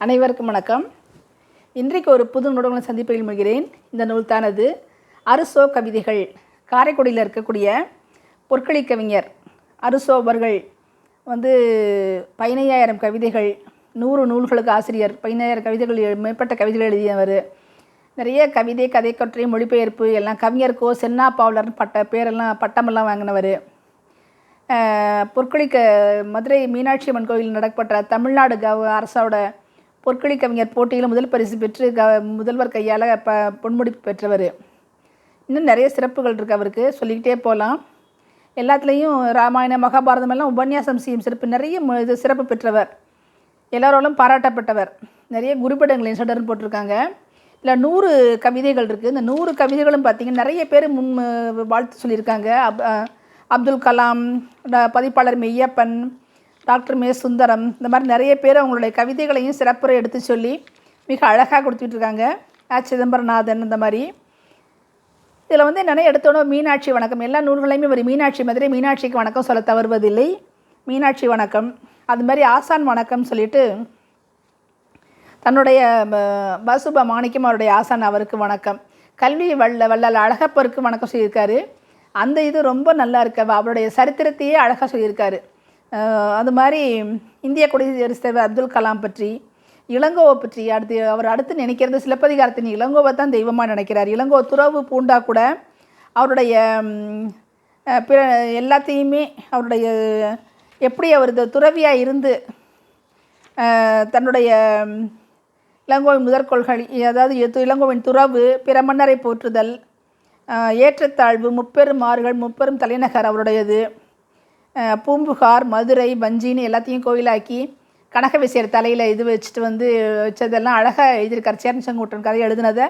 அனைவருக்கும் வணக்கம். இன்றைக்கு ஒரு புது நூலகம் சந்திப்பில் முகிறேன் இந்த நூல் தானது அருசோ கவிதைகள். காரைக்குடியில் இருக்கக்கூடிய பொற்களி கவிஞர் அருசோ அவர்கள் வந்து பதினையாயிரம் கவிதைகள் நூறு நூல்களுக்கு ஆசிரியர் பதினையாயிரம் கவிதைகள் எழு- மேற்பட்ட கவிதைகள் எழுதியவர். நிறைய கவிதை கதை கட்டுரை மொழிபெயர்ப்பு எல்லாம் கவிஞர் கோ சென்னா பாவலர்னு பட்ட பேரெல்லாம் பட்டமெல்லாம் வாங்கினவர். பொற்கொழிக்க மதுரை மீனாட்சி அம்மன் கோயில் நடக்கப்பட்ட தமிழ்நாடு கவ அரசோட பொற்களி கவிஞர் போட்டியில் முதல் பரிசு பெற்று க முதல்வர் கையால் ப பொன்முடிப்பு பெற்றவர். இன்னும் நிறைய சிறப்புகள் இருக்குது அவருக்கு. சொல்லிக்கிட்டே போகலாம் எல்லாத்துலேயும் ராமாயணம் மகாபாரதம் எல்லாம் உபன்யாசம் செய்யும் சிறப்பு நிறைய இது சிறப்பு பெற்றவர். எல்லாராலும் பாராட்டப்பட்டவர். நிறைய குருபடங்களையும் சடர்னு போட்டிருக்காங்க. இல்லை நூறு கவிதைகள் இருக்குது இந்த நூறு கவிதைகளும் பார்த்தீங்கன்னா நிறைய பேர் முன் வாழ்த்து சொல்லியிருக்காங்க. அப் அப்துல் கலாம் பதிப்பாளர் மெய்யப்பன் டாக்டர் மே சுந்தரம். இந்த மாதிரி நிறைய பேர் அவங்களுடைய கவிதைகளையும் சிறப்புரை எடுத்து சொல்லி மிக அழகாக கொடுத்துட்டு இருக்காங்க ஆ சிதம்பரநாதன் இந்த மாதிரி. இதில் வந்து என்னென்ன எடுத்தோன்னே மீனாட்சி வணக்கம். எல்லா நூல்களையுமே ஒரு மீனாட்சி மதுரை மீனாட்சிக்கு வணக்கம் சொல்ல தவறுவதில்லை. மீனாட்சி வணக்கம். அது மாதிரி ஆசான் வணக்கம் சொல்லிட்டு தன்னுடைய ம- பசுப மாணிக்கம் அவருடைய ஆசான் அவருக்கு வணக்கம். கல்வி வல்ல வல்லல் அழகப்பருக்கு வணக்கம் சொல்லியிருக்காரு. அந்த இது ரொம்ப நல்லா இருக்கு. அவருடைய சரித்திரத்தையே அழகாக சொல்லியிருக்காரு. அது மாதிரி இந்திய குடியரசுத் தலைவர் அப்துல் கலாம் பற்றி இளங்கோவை பற்றி அடுத்து அவர் அடுத்து நினைக்கிறது சிலப்பதிகாரத்தின் இளங்கோவை தான் தெய்வமாக நினைக்கிறார். இளங்கோ துறவு பூண்டா கூட அவருடைய பிற எல்லாத்தையுமே அவருடைய எப்படி அவர் துறவியாக இருந்து தன்னுடைய இளங்கோவின் முதற்கொள்கை அதாவது இளங்கோவின் துறவு பிற மன்னரை போற்றுதல் ஏற்றத்தாழ்வு முப்பெரும் ஆறுகள் முப்பெரும் தலைநகர் அவருடையது. பூம்புகார் மதுரை வஞ்சின்னு எல்லாத்தையும் கோயிலாக்கி கனக விசையர் தலையில் இது வச்சுட்டு வந்து வச்சதெல்லாம் அழகாக எழுதியிருக்கார். சேரன் சங்கூட்டன் கதை எழுதுனதை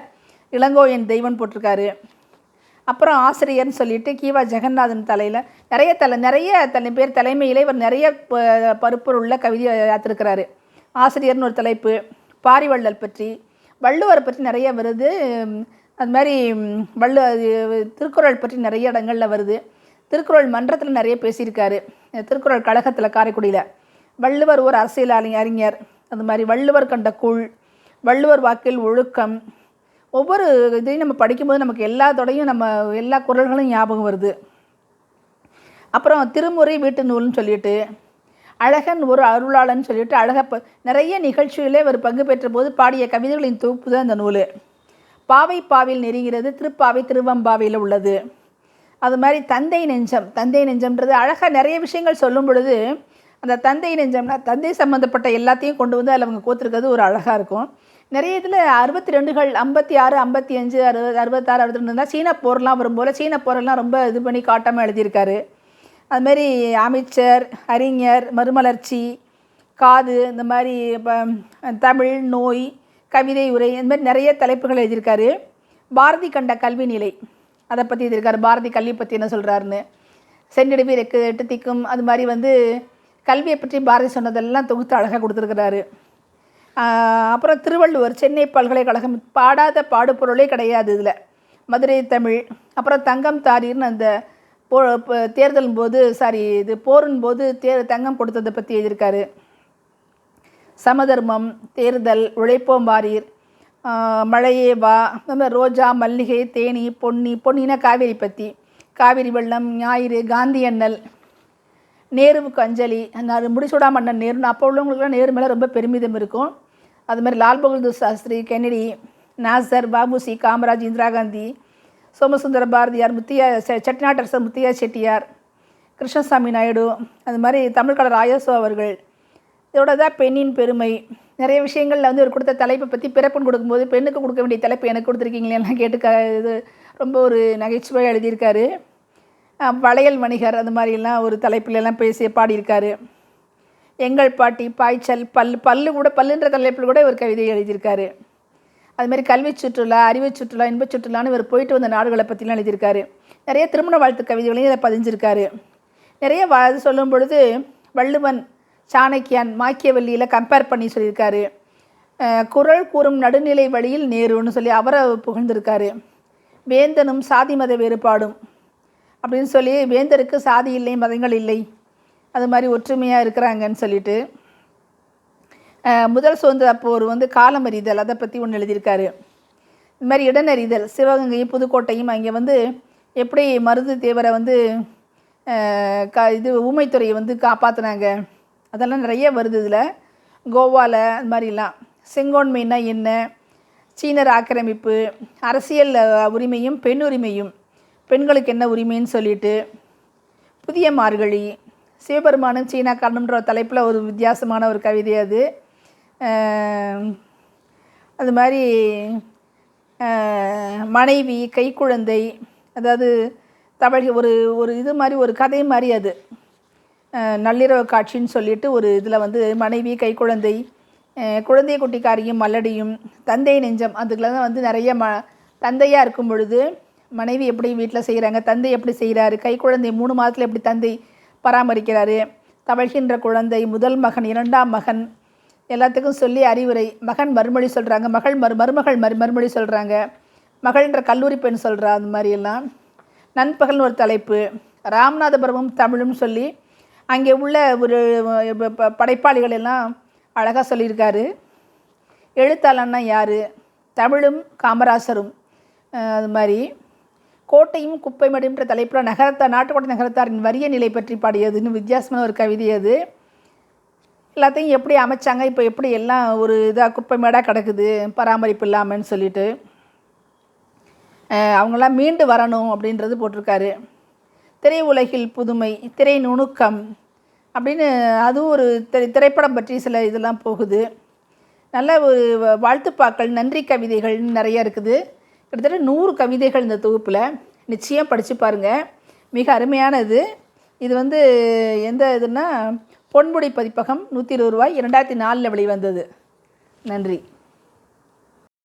இளங்கோயன் தெய்வன் போட்டிருக்காரு. அப்புறம் ஆசிரியர்னு சொல்லிட்டு கீவா ஜெகநாதன் தலையில் நிறைய தலை நிறைய தலை பேர் தலைமையில் இவர் நிறைய ப- பருப்பொருள்ள கவிதை யாத்திருக்கிறாரு ஆசிரியர்னு ஒரு தலைப்பு பாரிவள்ளல் பற்றி வள்ளுவர் பற்றி நிறைய வருது. அது மாதிரி வள்ளு திருக்குறள் பற்றி நிறைய இடங்களில் வருது. திருக்குறள் மன்றத்தில் நிறைய பேசியிருக்காரு. திருக்குறள் கழகத்தில் காரைக்குடியில். வள்ளுவர் ஒரு அரசியல் அறிஞர். அது மாதிரி வள்ளுவர் கண்ட கூழ் வள்ளுவர் வாக்கில் ஒழுக்கம். ஒவ்வொரு இதையும் நம்ம படிக்கும்போது நமக்கு எல்லாத்தோடையும் நம்ம எல்லா குரல்களும் ஞாபகம் வருது. அப்புறம் திருமுறை வீட்டு நூல்னு சொல்லிட்டு அழகன் ஒரு அருளாளன் சொல்லிட்டு அழகப்ப நிறைய நிகழ்ச்சிகளே அவர் பங்கு பெற்ற போது பாடிய கவிதைகளின் தொகுப்பு தான் இந்த நூல். பாவை பாவில் நெருங்கிறது திருப்பாவை திருவம்பாவையில் உள்ளது. அது மாதிரி தந்தை நெஞ்சம். தந்தை நெஞ்சம்ன்றது அழகாக நிறைய விஷயங்கள் சொல்லும் பொழுது அந்த தந்தை நெஞ்சம்னா தந்தை சம்மந்தப்பட்ட எல்லாத்தையும் கொண்டு வந்து அதில் அவங்க கோத்துருக்கிறது ஒரு அழகாக இருக்கும். நிறைய இதில் அறுபத்தி ரெண்டுகள் ஐம்பத்தி ஆறு ஐம்பத்தி அஞ்சு அறுபது அறுபத்தாறு அறுபத்தி ரெண்டு தான் சீன போர்லாம் வரும்போல் சீன போரெல்லாம் ரொம்ப இது பண்ணி காட்டாமல் எழுதியிருக்காரு. அதுமாரி அமைச்சர் அறிஞர் மறுமலர்ச்சி காது இந்த மாதிரி இப்போ தமிழ் நோய் கவிதை உரை இந்த மாதிரி நிறைய தலைப்புகள் எழுதியிருக்காரு. பாரதி கண்ட கல்வி நிலை. அதை பற்றி எழுதியிருக்காரு பாரதி கல்வி பற்றி என்ன சொல்கிறாருன்னு சென்னிடவி ரெக்கு எட்டு திக்கும் அது மாதிரி வந்து கல்வியை பற்றி பாரதி சொன்னதெல்லாம் தொகுத்து அழகாக கொடுத்துருக்கிறாரு. அப்புறம் திருவள்ளுவர் சென்னை பல்கலைக்கழகம் பாடாத பாடுபொருளே கிடையாது இதில். மதுரை தமிழ் அப்புறம் தங்கம் தாரீர்னு அந்த போ ப- தேர்தலின் போது சாரி இது போரின் போது தே தங்கம் கொடுத்ததை பற்றி எழுதியிருக்காரு. சமதர்மம் தேர்தல் உழைப்போம் வாரீர் மழையே வா. இந்த மாதிரி ரோஜா மல்லிகை தேனி பொன்னி பொன்னினா காவேரி பற்றி காவேரி வெள்ளம் ஞாயிறு காந்தி அண்ணல் நேருவுக்கு அஞ்சலி. நான் முடிசூடா மன்னன் நேருன்னு அப்போ உள்ளவங்களுக்குலாம் நேரு மேலே ரொம்ப பெருமிதம் இருக்கும். அது மாதிரி லால் பகதூர் சாஸ்திரி கென்னடி நாசர் பாபுசி காமராஜ் இந்திரா காந்தி சோமசுந்தர பாரதியார் முத்தியா செ- செட்டிநாட்டரசர் முத்தியா செட்டியார் கிருஷ்ணசாமி நாயுடு அது மாதிரி தமிழ்கடர் ஆயசோ அவர்கள். இதோட தான் பெண்ணின் பெருமை. நிறைய விஷயங்களில் வந்து ஒரு கொடுத்த தலைப்பை பற்றி பிறப்புன்னு கொடுக்கும்போது பெண்ணுக்கு கொடுக்க வேண்டிய தலைப்பு எனக்கு கொடுத்துருக்கீங்களேலாம் கேட்டு க இது ரொம்ப ஒரு நகைச்சுவையாக எழுதியிருக்காரு. வளையல் வணிகர் அந்த மாதிரிலாம் ஒரு தலைப்பிலெல்லாம் பேசி பாடியிருக்காரு. எங்கள் பாட்டி பாய்ச்சல் பல் பல்லு கூட பல்லுன்ற தலைப்பில் கூட ஒரு கவிதை எழுதியிருக்காரு. அதுமாரி கல்வி சுற்றுலா அறிவு சுற்றுலா இன்ப சுற்றுலான்னு இவர் போயிட்டு வந்த நாடுகளை பற்றிலாம் எழுதியிருக்காரு. நிறைய திருமண வாழ்த்து கவிதைகளையும் இதை பதிஞ்சிருக்காரு. நிறைய வா சொல்லும் பொழுது வள்ளுவன் சாணக்கியான் மாக்கியவல்லியில் கம்பேர் பண்ணி சொல்லியிருக்காரு. குரல் குறள் கூறும் நடுநிலை வழியில் நேருன்னு சொல்லி அவரை புகழ்ந்திருக்காரு. வேந்தனும் சாதி மத வேறுபாடும் அப்படின்னு சொல்லி வேந்தருக்கு சாதி இல்லை மதங்கள் இல்லை அது மாதிரி ஒற்றுமையாக இருக்கிறாங்கன்னு சொல்லிட்டு முதல் சுதந்திர போர் வந்து காலமறிதல் அதை பற்றி ஒன்று எழுதியிருக்காரு. இது மாதிரி இடனறிதல் சிவகங்கையும் புதுக்கோட்டையும் அங்கே வந்து எப்படி மருது தேவரை வந்து க இது ஊமைத்துறையை வந்து காப்பாற்றினாங்க அதெல்லாம் நிறைய வருது இதில். கோவாவில் அது மாதிரிலாம். செங்கோன்மைனா என்ன சீனர் ஆக்கிரமிப்பு அரசியல் உரிமையும் பெண் உரிமையும். பெண்களுக்கு என்ன உரிமைன்னு சொல்லிட்டு புதிய மார்கழி. சிவபெருமானும் சீனாக்காரனுன்ற தலைப்பில் ஒரு வித்தியாசமான ஒரு கவிதை அது. அது மாதிரி மனைவி கைக்குழந்தை அதாவது தமிழ் ஒரு ஒரு இது மாதிரி ஒரு கதை மாதிரி அது. நள்ளிரவு காட்சின்னு சொல்லிட்டு ஒரு இதில் வந்து மனைவி கைக்குழந்தை குழந்தை குட்டிக்காரியும் மல்லடியும் தந்தை நெஞ்சம் அதுக்குள்ள தான் வந்து நிறைய ம தந்தையாக இருக்கும் பொழுது மனைவி எப்படி வீட்டில் செய்கிறாங்க தந்தை எப்படி செய்கிறாரு கைக்குழந்தை மூணு மாதத்தில் எப்படி தந்தை பராமரிக்கிறாரு தவழ்கின்ற குழந்தை முதல் மகன் இரண்டாம் மகன் எல்லாத்துக்கும் சொல்லி அறிவுரை மகன் மறுமொழி சொல்கிறாங்க மகள் மறு மருமகள் மறு மறுமொழி சொல்கிறாங்க மகள்ன்ற கல்லூரி பெண் சொல்கிறா அந்த மாதிரியெல்லாம் நண்பகல்னு ஒரு தலைப்பு ராமநாதபுரமும் தமிழும் சொல்லி அங்கே உள்ள ஒரு படைப்பாளிகள் எல்லாம் அழகாக சொல்லியிருக்காரு. எழுத்தாளன்னா யார்? தமிழும் காமராசரும். அது மாதிரி. கோட்டையும் குப்பை மடின்ற தலைப்பில் நகரத்தார் நாட்டுக்கோட்டை நகரத்தாரின் வறிய நிலை பற்றி பாடியதுன்னு வித்தியாசமான ஒரு கவிதை அது. எல்லாத்தையும் எப்படி அமைச்சாங்க? இப்போ எப்படி எல்லாம் ஒரு இதாக குப்பை மேடாக கிடக்குது? பராமரிப்பு இல்லாமன்னு சொல்லிட்டு. அவங்களாம் மீண்டு வரணும் அப்படின்றது போட்டிருக்காரு. திரை உலகில் புதுமை திரை நுணுக்கம் அப்படின்னு அதுவும் ஒரு திரை திரைப்படம் பற்றி சில இதெல்லாம் போகுது. நல்ல ஒரு வாழ்த்துப்பாக்கள் நன்றி கவிதைகள் நிறைய இருக்குது. கிட்டத்தட்ட நூறு கவிதைகள் இந்த தொகுப்பில். நிச்சயம் படித்து பாருங்கள் மிக அருமையானது. இது வந்து எந்த இதுன்னா பொன்முடி பதிப்பகம் நூற்றி இருபது ரூபாய் இரண்டாயிரத்தி நாலில் வெளிவந்தது. நன்றி.